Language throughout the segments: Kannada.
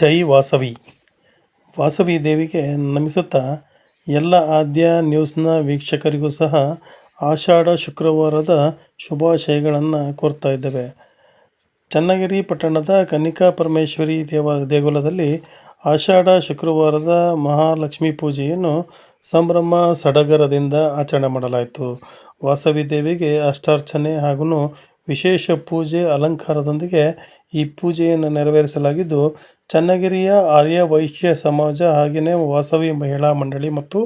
ಜೈ ವಾಸವಿ. ವಾಸವಿ ದೇವಿಗೆ ನಮಿಸುತ್ತಾ ಎಲ್ಲ ಆದ್ಯ ನ್ಯೂಸ್ನ ವೀಕ್ಷಕರಿಗೂ ಸಹ ಆಷಾಢ ಶುಕ್ರವಾರದ ಶುಭಾಶಯಗಳನ್ನು ಕೋರ್ತಾ ಇದ್ದೇವೆ. ಚನ್ನಗಿರಿ ಪಟ್ಟಣದ ಕನಿಕಾ ಪರಮೇಶ್ವರಿ ದೇವ, ದೇಗುಲದಲ್ಲಿ ಆಷಾಢ ಶುಕ್ರವಾರದ ಮಹಾಲಕ್ಷ್ಮಿ ಪೂಜೆಯನ್ನು ಸಂಭ್ರಮ ಸಡಗರದಿಂದ ಆಚರಣೆ ಮಾಡಲಾಯಿತು. ವಾಸವಿ ದೇವಿಗೆ ಅಷ್ಟಾರ್ಚನೆ ಹಾಗೂ ವಿಶೇಷ ಪೂಜೆ ಅಲಂಕಾರದೊಂದಿಗೆ ಈ ಪೂಜೆಯನ್ನು ನೆರವೇರಿಸಲಾಗಿದ್ದು, ಚನ್ನಗಿರಿಯ ಆರ್ಯ ವೈಶ್ಯ ಸಮಾಜ ಹಾಗೆಯೇ ವಾಸವಿ ಮಹಿಳಾ ಮಂಡಳಿ ಮತ್ತು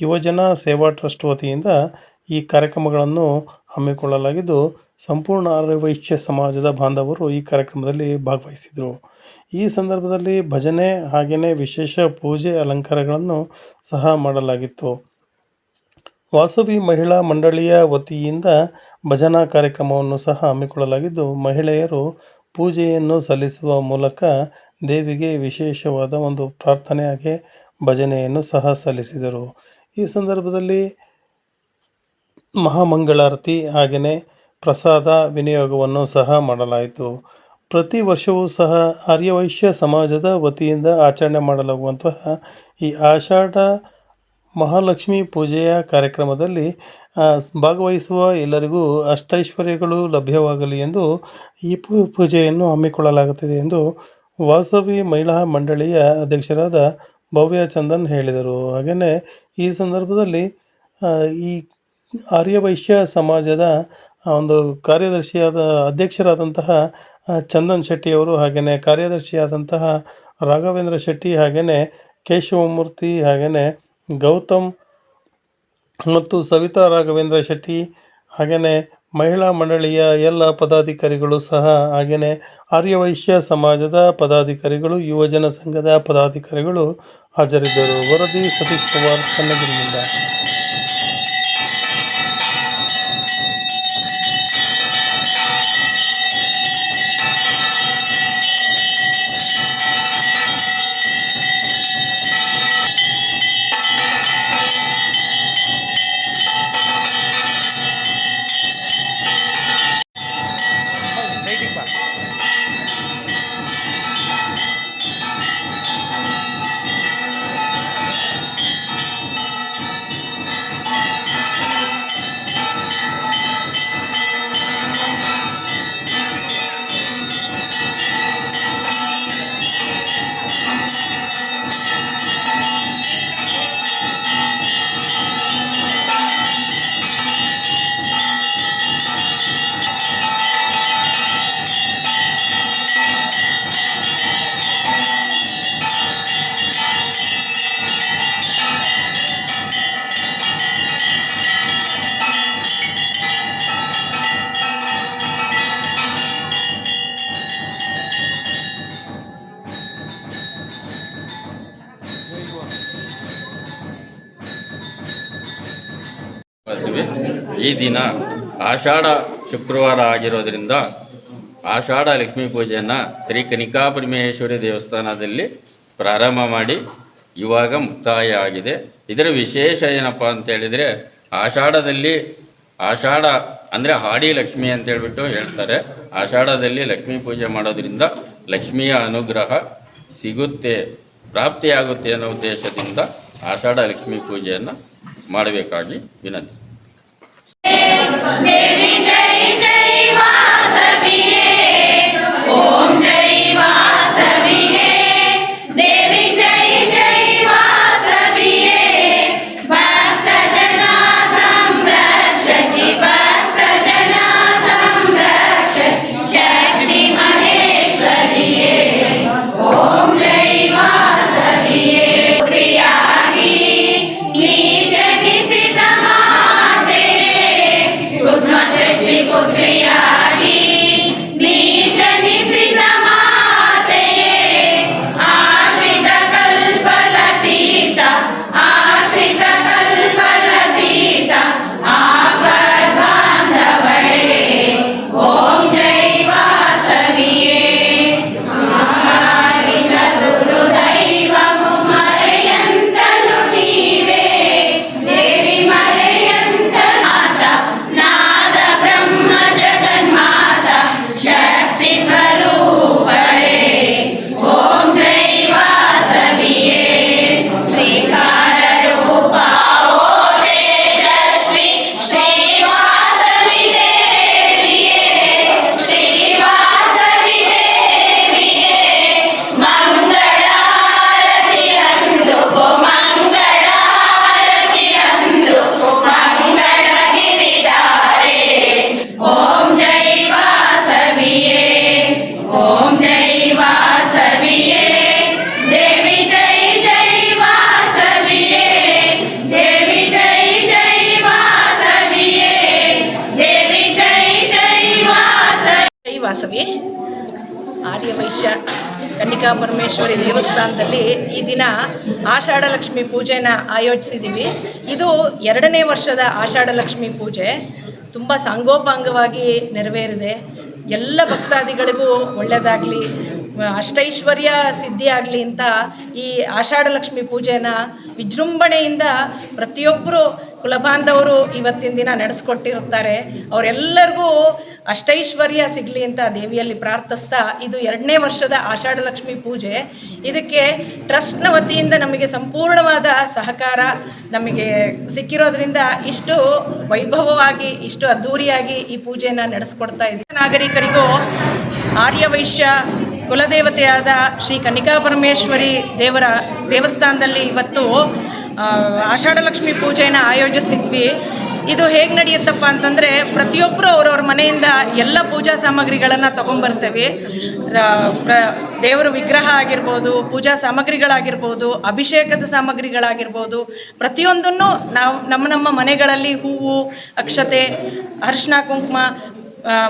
ಯುವಜನ ಸೇವಾ ಟ್ರಸ್ಟ್ ವತಿಯಿಂದ ಈ ಕಾರ್ಯಕ್ರಮಗಳನ್ನು ಹಮ್ಮಿಕೊಳ್ಳಲಾಗಿದ್ದು, ಸಂಪೂರ್ಣ ಆರ್ಯ ವೈಶ್ಯ ಸಮಾಜದ ಬಾಂಧವರು ಈ ಕಾರ್ಯಕ್ರಮದಲ್ಲಿ ಭಾಗವಹಿಸಿದರು. ಈ ಸಂದರ್ಭದಲ್ಲಿ ಭಜನೆ ಹಾಗೆಯೇ ವಿಶೇಷ ಪೂಜೆ ಅಲಂಕಾರಗಳನ್ನು ಸಹ ಮಾಡಲಾಗಿತ್ತು. ವಾಸವಿ ಮಹಿಳಾ ಮಂಡಳಿಯ ವತಿಯಿಂದ ಭಜನಾ ಕಾರ್ಯಕ್ರಮವನ್ನು ಸಹ ಹಮ್ಮಿಕೊಳ್ಳಲಾಗಿದ್ದು, ಮಹಿಳೆಯರು ಪೂಜೆಯನ್ನು ಸಲ್ಲಿಸುವ ಮೂಲಕ ದೇವಿಗೆ ವಿಶೇಷವಾದ ಒಂದು ಪ್ರಾರ್ಥನೆ ಹಾಗೆ ಭಜನೆಯನ್ನು ಸಹ ಸಲ್ಲಿಸಿದರು. ಈ ಸಂದರ್ಭದಲ್ಲಿ ಮಹಾಮಂಗಳಾರತಿ ಹಾಗೆಯೇ ಪ್ರಸಾದ ವಿನಿಯೋಗವನ್ನು ಸಹ ಮಾಡಲಾಯಿತು. ಪ್ರತಿ ವರ್ಷವೂ ಸಹ ಆರ್ಯವೈಶ್ಯ ಸಮಾಜದ ವತಿಯಿಂದ ಆಚರಣೆ ಮಾಡಲಾಗುವಂತಹ ಈ ಆಷಾಢ ಮಹಾಲಕ್ಷ್ಮಿ ಪೂಜೆಯ ಕಾರ್ಯಕ್ರಮದಲ್ಲಿ ಭಾಗವಹಿಸುವ ಎಲ್ಲರಿಗೂ ಅಷ್ಟೈಶ್ವರ್ಯಗಳು ಲಭ್ಯವಾಗಲಿ ಎಂದು ಈ ಪೂಜೆಯನ್ನು ಹಮ್ಮಿಕೊಳ್ಳಲಾಗುತ್ತಿದೆ ಎಂದು ವಾಸವಿ ಮಹಿಳಾ ಮಂಡಳಿಯ ಅಧ್ಯಕ್ಷರಾದ ಭವ್ಯ ಚಂದನ್ ಹೇಳಿದರು. ಹಾಗೆಯೇ ಈ ಸಂದರ್ಭದಲ್ಲಿ ಈ ಆರ್ಯವೈಶ್ಯ ಸಮಾಜದ ಒಂದು ಕಾರ್ಯದರ್ಶಿಯಾದ, ಅಧ್ಯಕ್ಷರಾದಂತಹ ಚಂದನ್ ಶೆಟ್ಟಿಯವರು ಹಾಗೆಯೇ ಕಾರ್ಯದರ್ಶಿಯಾದಂತಹ ರಾಘವೇಂದ್ರ ಶೆಟ್ಟಿ, ಹಾಗೆಯೇ ಕೇಶವಮೂರ್ತಿ, ಹಾಗೆಯೇ ಗೌತಮ್ ಮತ್ತು ಸವಿತಾ ರಾಘವೇಂದ್ರ ಶೆಟ್ಟಿ ಹಾಗೆಯೇ ಮಹಿಳಾ ಮಂಡಳಿಯ ಎಲ್ಲ ಪದಾಧಿಕಾರಿಗಳು ಸಹ ಹಾಗೆಯೇ ಆರ್ಯವೈಶ್ಯ ಸಮಾಜದ ಪದಾಧಿಕಾರಿಗಳು ಯುವಜನ ಸಂಘದ ಪದಾಧಿಕಾರಿಗಳು ಹಾಜರಿದ್ದರು. ವರದಿ ಸತೀಶ್ ಕುಮಾರ್ ಚನ್ನಗಿರಿಯಿಂದ ವಾಸವಿ ಈ ದಿನ ಆಷಾಢ ಶುಕ್ರವಾರ ಆಗಿರೋದ್ರಿಂದ ಆಷಾಢ ಲಕ್ಷ್ಮೀ ಪೂಜೆಯನ್ನು ಶ್ರೀ ಕನಿಕಾ ಪರಮೇಶ್ವರಿ ದೇವಸ್ಥಾನದಲ್ಲಿ ಪ್ರಾರಂಭ ಮಾಡಿ ಇವಾಗ ಮುಕ್ತಾಯ ಆಗಿದೆ. ಇದರ ವಿಶೇಷ ಏನಪ್ಪ ಅಂತ ಹೇಳಿದರೆ ಆಷಾಢದಲ್ಲಿ ಆಷಾಢ ಅಂದರೆ ಹಾಡಿ ಲಕ್ಷ್ಮಿ ಅಂತ ಹೇಳ್ಬಿಟ್ಟು ಹೇಳ್ತಾರೆ. ಆಷಾಢದಲ್ಲಿ ಲಕ್ಷ್ಮೀ ಪೂಜೆ ಮಾಡೋದ್ರಿಂದ ಲಕ್ಷ್ಮಿಯ ಅನುಗ್ರಹ ಸಿಗುತ್ತೆ, ಪ್ರಾಪ್ತಿಯಾಗುತ್ತೆ ಅನ್ನೋ ಉದ್ದೇಶದಿಂದ ಆಷಾಢ ಲಕ್ಷ್ಮೀ ಪೂಜೆಯನ್ನು ಮಾಡಬೇಕಾಗಿ ವಿನಂತಿ Baby. ಕನ್ನಿಕಾ ಪರಮೇಶ್ವರಿ ದೇವಸ್ಥಾನದಲ್ಲಿ ಈ ದಿನ ಆಷಾಢ ಲಕ್ಷ್ಮಿ ಪೂಜೆನ ಆಯೋಜಿಸಿದ್ದೀವಿ. ಇದು ಎರಡನೇ ವರ್ಷದ ಆಷಾಢ ಲಕ್ಷ್ಮಿ ಪೂಜೆ. ತುಂಬ ಸಂಗೋಪಾಂಗವಾಗಿ ನೆರವೇರಿದೆ. ಎಲ್ಲ ಭಕ್ತಾದಿಗಳಿಗೂ ಒಳ್ಳೆಯದಾಗಲಿ ಅಷ್ಟೈಶ್ವರ್ಯ ಸಿದ್ಧಿ ಆಗಲಿ ಅಂತ ಈ ಆಷಾಢ ಲಕ್ಷ್ಮಿ ಪೂಜೆನ ವಿಜೃಂಭಣೆಯಿಂದ ಪ್ರತಿಯೊಬ್ಬರು ಕುಲಬಾಂಧವರು ಇವತ್ತಿನ ದಿನ ನಡೆಸ್ಕೊಟ್ಟಿರ್ತಾರೆ ಅವರೆಲ್ಲರಿಗೂ ಅಷ್ಟೈಶ್ವರ್ಯ ಸಿಗಲಿ ಅಂತ ದೇವಿಯಲ್ಲಿ ಪ್ರಾರ್ಥಿಸ್ತಾ ಇದು ಎರಡನೇ ವರ್ಷದ ಆಷಾಢ ಲಕ್ಷ್ಮಿ ಪೂಜೆ. ಇದಕ್ಕೆ ಟ್ರಸ್ಟ್ನ ವತಿಯಿಂದ ನಮಗೆ ಸಂಪೂರ್ಣವಾದ ಸಹಕಾರ ನಮಗೆ ಸಿಕ್ಕಿರೋದ್ರಿಂದ ಇಷ್ಟು ವೈಭವವಾಗಿ, ಇಷ್ಟು ಅದ್ಧೂರಿಯಾಗಿ ಈ ಪೂಜೆಯನ್ನು ನಡೆಸ್ಕೊಡ್ತಾ ಇದ್ದೀವಿ. ನಾಗರಿಕರಿಗೂ ಆರ್ಯವೈಶ್ಯ ಕುಲದೇವತೆಯಾದ ಶ್ರೀ ಕನಿಕಾ ಪರಮೇಶ್ವರಿ ದೇವರ ದೇವಸ್ಥಾನದಲ್ಲಿ ಇವತ್ತು ಆಷಾಢಲಕ್ಷ್ಮಿ ಆಷಾಢ ಲಕ್ಷ್ಮಿ ಪೂಜೆಯನ್ನು ಆಯೋಜಿಸಿದ್ವಿ. ಇದು ಹೇಗೆ ನಡೆಯುತ್ತಪ್ಪ ಅಂತಂದರೆ ಪ್ರತಿಯೊಬ್ಬರು ಅವ್ರವ್ರ ಮನೆಯಿಂದ ಎಲ್ಲ ಪೂಜಾ ಸಾಮಗ್ರಿಗಳನ್ನು ತೊಗೊಂಬರ್ತೇವೆ. ದೇವರ ವಿಗ್ರಹ ಆಗಿರ್ಬೋದು, ಪೂಜಾ ಸಾಮಗ್ರಿಗಳಾಗಿರ್ಬೋದು, ಅಭಿಷೇಕದ ಸಾಮಗ್ರಿಗಳಾಗಿರ್ಬೋದು, ಪ್ರತಿಯೊಂದನ್ನು ನಾವು, ನಮ್ಮ ನಮ್ಮ ಮನೆಗಳಲ್ಲಿ ಹೂವು, ಅಕ್ಷತೆ ಅರಿಶಿನ ಕುಂಕುಮ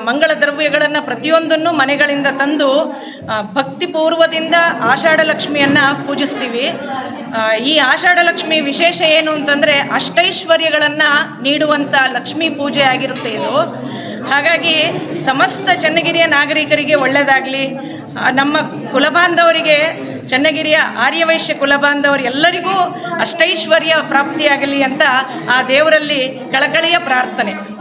ಮಂಗಳ ದ್ರವ್ಯಗಳನ್ನು ಪ್ರತಿಯೊಂದನ್ನು ಮನೆಗಳಿಂದ ತಂದು ಭಕ್ತಿಪೂರ್ವದಿಂದ ಆಷಾಢ ಲಕ್ಷ್ಮಿಯನ್ನು ಪೂಜಿಸ್ತೀವಿ ಈ ಆಷಾಢ ಲಕ್ಷ್ಮಿ ವಿಶೇಷ ಏನು ಅಂತಂದರೆ ಅಷ್ಟೈಶ್ವರ್ಯಗಳನ್ನು ನೀಡುವಂಥ ಲಕ್ಷ್ಮಿ ಪೂಜೆ ಆಗಿರುತ್ತೆ ಇದು. ಹಾಗಾಗಿ ಸಮಸ್ತ ಚನ್ನಗಿರಿಯ ನಾಗರಿಕರಿಗೆ ಒಳ್ಳೆಯದಾಗಲಿ ನಮ್ಮ ಕುಲಬಾಂಧವರಿಗೆ, ಚನ್ನಗಿರಿಯ ಆರ್ಯವೈಶ್ಯ ಕುಲಬಾಂಧವರು ಎಲ್ಲರಿಗೂ ಅಷ್ಟೈಶ್ವರ್ಯ ಪ್ರಾಪ್ತಿಯಾಗಲಿ ಅಂತ ಆ ದೇವರಲ್ಲಿ ಕಳಕಳಿಯ ಪ್ರಾರ್ಥನೆ.